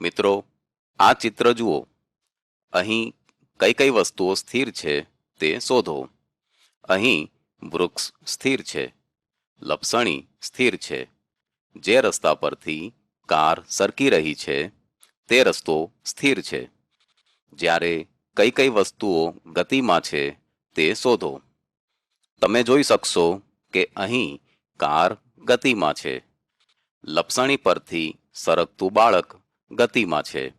મિત્રો, આ ચિત્ર જુઓ. અહીં કઈ કઈ વસ્તુઓ સ્થિર છે તે શોધો. અહીં વૃક્ષ સ્થિર છે. લપસણી સ્થિર છે. જે રસ્તા પરથી કાર સરકી રહી છે, તે રસ્તો સ્થિર છે. જ્યારે કઈ કઈ વસ્તુઓ ગતિમાં છે તે શોધો. તમે જોઈ શકશો કે અહીં કાર ગતિમાં છે. લપસણી પરથી સરકતું બાળક ગતિમાં છે.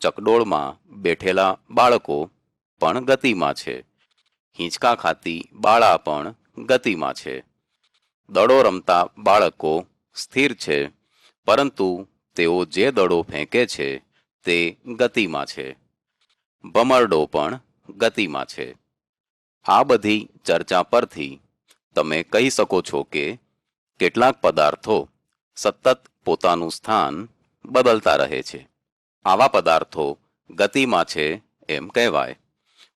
ચકડોળમાં બેઠેલા બાળકો પણ ગતિમાં છે. હિંચકા ખાતી બાળા પણ ગતિમાં છે. દડો રમતા બાળકો સ્થિર છે, પરંતુ તેઓ જે દડો ફેંકે છે તે ગતિમાં છે. ભમરડો પણ ગતિમાં છે. આ બધી ચર્ચા પરથી તમે કહી શકો છો કે કેટલાક પદાર્થો સતત પોતાનું સ્થાન બદલતા રહે છે. આવા પદાર્થો ગતિમાં છે એમ કહેવાય.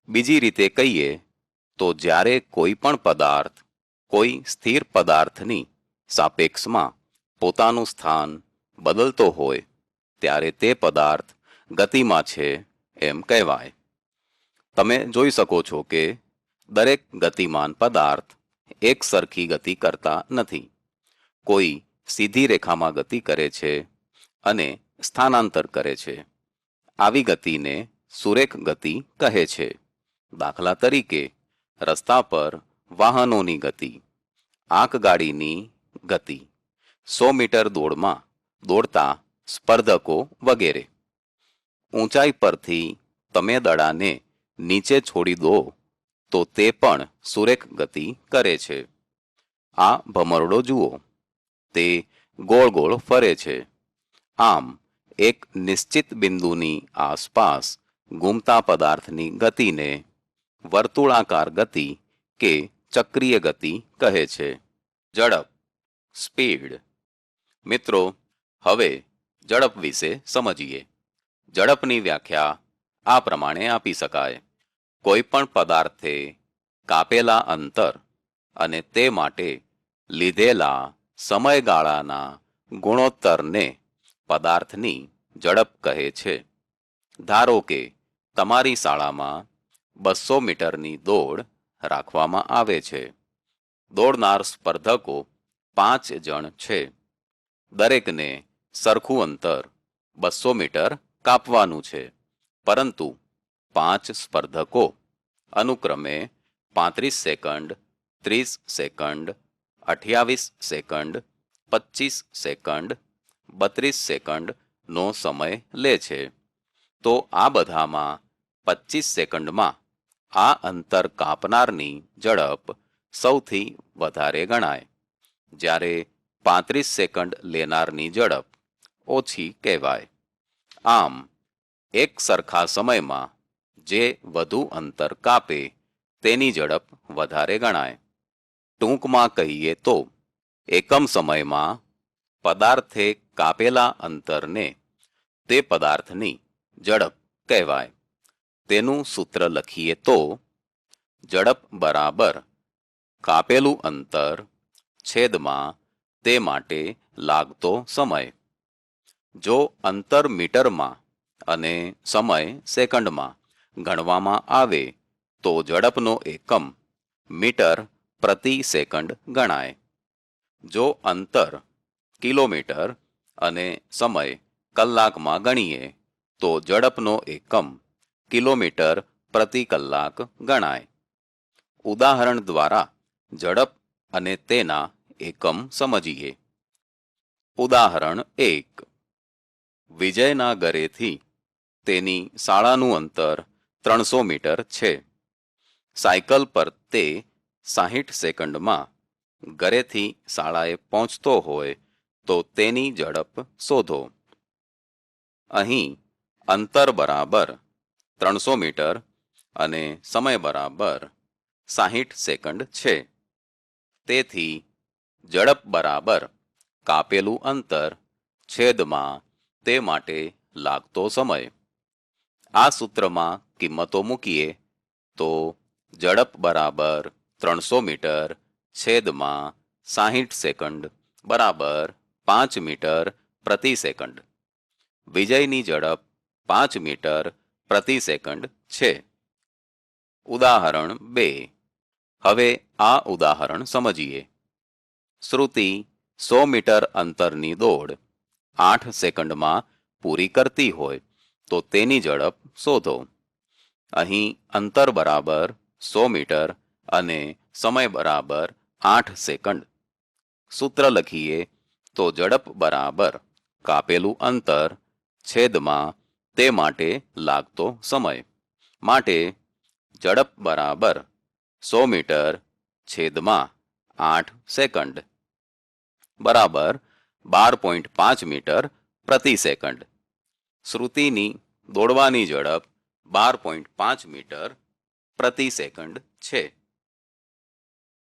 બીજી રીતે કહીએ તો જ્યારે કોઈ પણ પદાર્થ, કોઈ સ્થિર પદાર્થની સાપેક્ષમાં પોતાનું સ્થાન બદલતો હોય, ત્યારે તે પદાર્થ ગતિમાં છે એમ કહેવાય. તમે જોઈ શકો છો કે દરેક ગતિમાન પદાર્થ એક સરખી ગતિ કરતા નથી. કોઈ સીધી રેખામાં ગતિ કરે છે અને સ્થાનાંતર કરે છે. આવી ગતિને સુરેખ ગતિ કહે છે. દાખલા તરીકે, રસ્તા પર વાહનોની ગતિ આંકગાડીની ગતિ, સો મીટર દોડમાં દોડતા સ્પર્ધકો વગેરે. ઊંચાઈ પરથી તમે દડાને નીચે છોડી દો, તો તે પણ સુરેખ ગતિ કરે છે. આ ભમરડો જુઓ. તે ગોળ ગોળ ફરે છે. આમ, એક નિશ્ચિત બિંદુની આસપાસ ઘૂમતા પદાર્થની ગતિને વર્તુળાકાર ગતિ કે ચક્રીય ગતિ કહે છે. ઝડપ, સ્પીડ. મિત્રો, હવે ઝડપ વિશે સમજીએ. ઝડપની વ્યાખ્યા આ પ્રમાણે આપી શકાય. કોઈપણ પદાર્થે કાપેલા અંતર અને તે માટે લીધેલા સમયગાળાના ગુણોત્તરને પદાર્થની ઝડપ કહે છે. ધારો કે તમારી શાળામાં બસો મીટરની દોડ રાખવામાં આવે છે. દોડનાર સ્પર્ધકો પાંચ જણ છે. દરેકને સરખું અંતર બસો મીટર કાપવાનું છે. પરંતુ પાંચ સ્પર્ધકો અનુક્રમે પાંત્રીસ સેકન્ડ, ત્રીસ સેકન્ડ, અઠ્યાવીસ સેકન્ડ પચીસ સેકન્ડ બત્રીસ સેકન્ડનો સમય લે છે. તો આ બધામાં પચીસ સેકન્ડમાં આ અંતર કાપનારની ઝડપ સૌથી વધારે ગણાય. જ્યારે પાંત્રીસ સેકન્ડ લેનારની ઝડપ ઓછી કહેવાય. આમ, એક સરખા સમયમાં જે વધુ અંતર કાપે તેની ઝડપ વધારે ગણાય. ટૂંકમાં કહીએ તો, એકમ સમયમાં પદાર્થે કાપેલા અંતરને તે પદાર્થની ઝડપ કહેવાય. તેનું સૂત્ર લખીએ તો, ઝડપ બરાબર કાપેલું અંતર છેદમાં તે માટે લાગતો સમય. જો અંતર મીટરમાં અને સમય સેકન્ડમાં ગણવામાં આવે, તો ઝડપનો એકમ મીટર પ્રતિ સેકન્ડ ગણાય. જો અંતર કિલોમીટર અને સમય કલાકમાં ગણીએ, તો ઝડપનો એકમ કિલોમીટર પ્રતિ કલાક ગણાય. ઉદાહરણ દ્વારા ઝડપ અને તેના એકમ સમજીએ. ઉદાહરણ એક. વિજયના ઘરેથી તેની શાળાનું અંતર ત્રણસો મીટર છે. સાયકલ પર તે સાહીઠ સેકન્ડમાં ઘરેથી શાળાએ પહોંચતો હોય તો તેની ઝડપ શોધો. અહીં અંતર બરાબર ત્રણસો મીટર અને સમય બરાબર સાહીઠ સેકન્ડ છે. તેથી ઝડપ બરાબર કાપેલું અંતર છેદમાં તે માટે લાગતો સમય. આ સૂત્રમાં કિંમતો મૂકીએ તો ઝડપ બરાબર ત્રણસો મીટર છેદમાં સાહીઠ સેકન્ડ બરાબર પાંચ મીટર પ્રતિ સેકન્ડ. વિજયની ઝડપ પાંચ મીટર પ્રતિ સેકન્ડ છે. ઉદાહરણ બે. હવે આ ઉદાહરણ સમજીએ. શ્રુતિ સો મીટર અંતરની દોડ આઠ સેકન્ડમાં પૂરી કરતી હોય તો તેની ઝડપ શોધો. અહીં અંતર બરાબર સો મીટર અને સમય બરાબર આઠ સેકન્ડ. સૂત્ર લખીએ તો ઝડપ બરાબર, કાપેલું અંતર છેદમાં તે માટે લાગતો સમય. માટે ઝડપ બરાબર સો મીટર છેદમાં આઠ સેકન્ડ. બરાબર બાર પોઈન્ટ પાંચ મીટર પ્રતિ સેકન્ડ. શ્રુતિની દોડવાની ઝડપ બાર પોઈન્ટ પાંચ મીટર પ્રતિ સેકન્ડ છે.